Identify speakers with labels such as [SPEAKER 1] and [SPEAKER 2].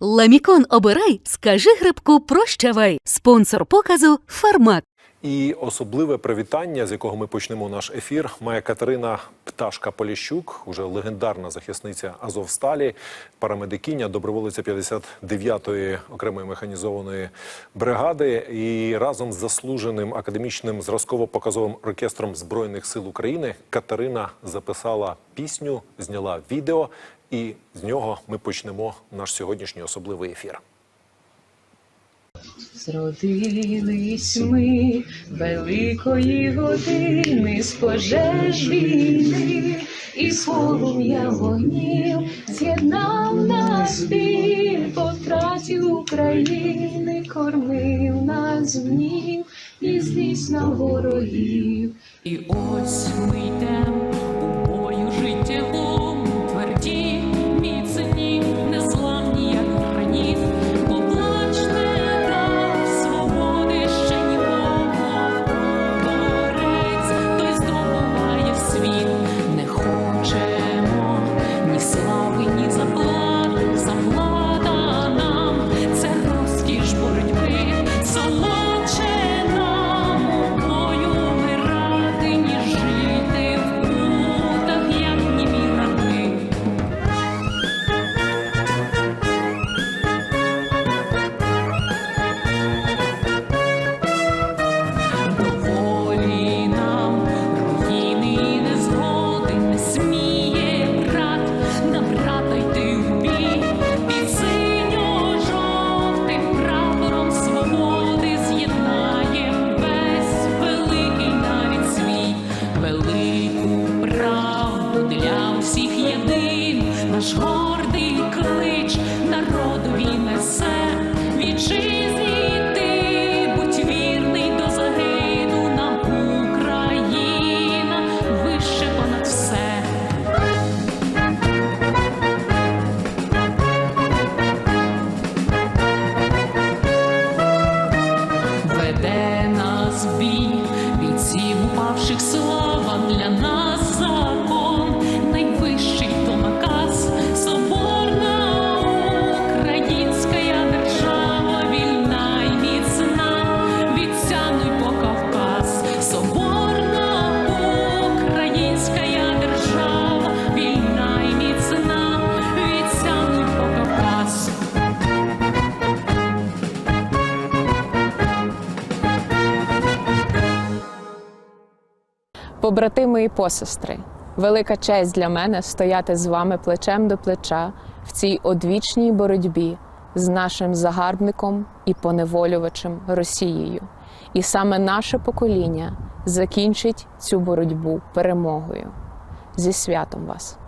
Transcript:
[SPEAKER 1] Ламікон обирай, скажи грибку прощавай. Спонсор показу Фармак.
[SPEAKER 2] І особливе привітання, з якого ми почнемо наш ефір, має Катерина Пташка Поліщук, уже легендарна захисниця Азовсталі, парамедикиня, доброволиця 59-ї окремої механізованої бригади. І разом з заслуженим академічним зразково-показовим оркестром збройних сил України Катерина записала пісню, зняла відео, і з нього ми почнемо наш сьогоднішній особливий ефір.
[SPEAKER 3] Зродились ми великої години з пожеж війни, і полум'я вогнів з'єднав нас біль по України, кормив нас гнів і злість на ворогів.
[SPEAKER 4] І ось ми йдем наш гордий клич народові несе вітчизні ти, будь вірний до загину нам Україна вище понад все. Веде нас бій, бійців упавших слава
[SPEAKER 5] Побратими і посестри, велика честь для мене стояти з вами плечем до плеча в цій одвічній боротьбі з нашим загарбником і поневолювачем Росією. І саме наше покоління закінчить цю боротьбу перемогою. Зі святом вас!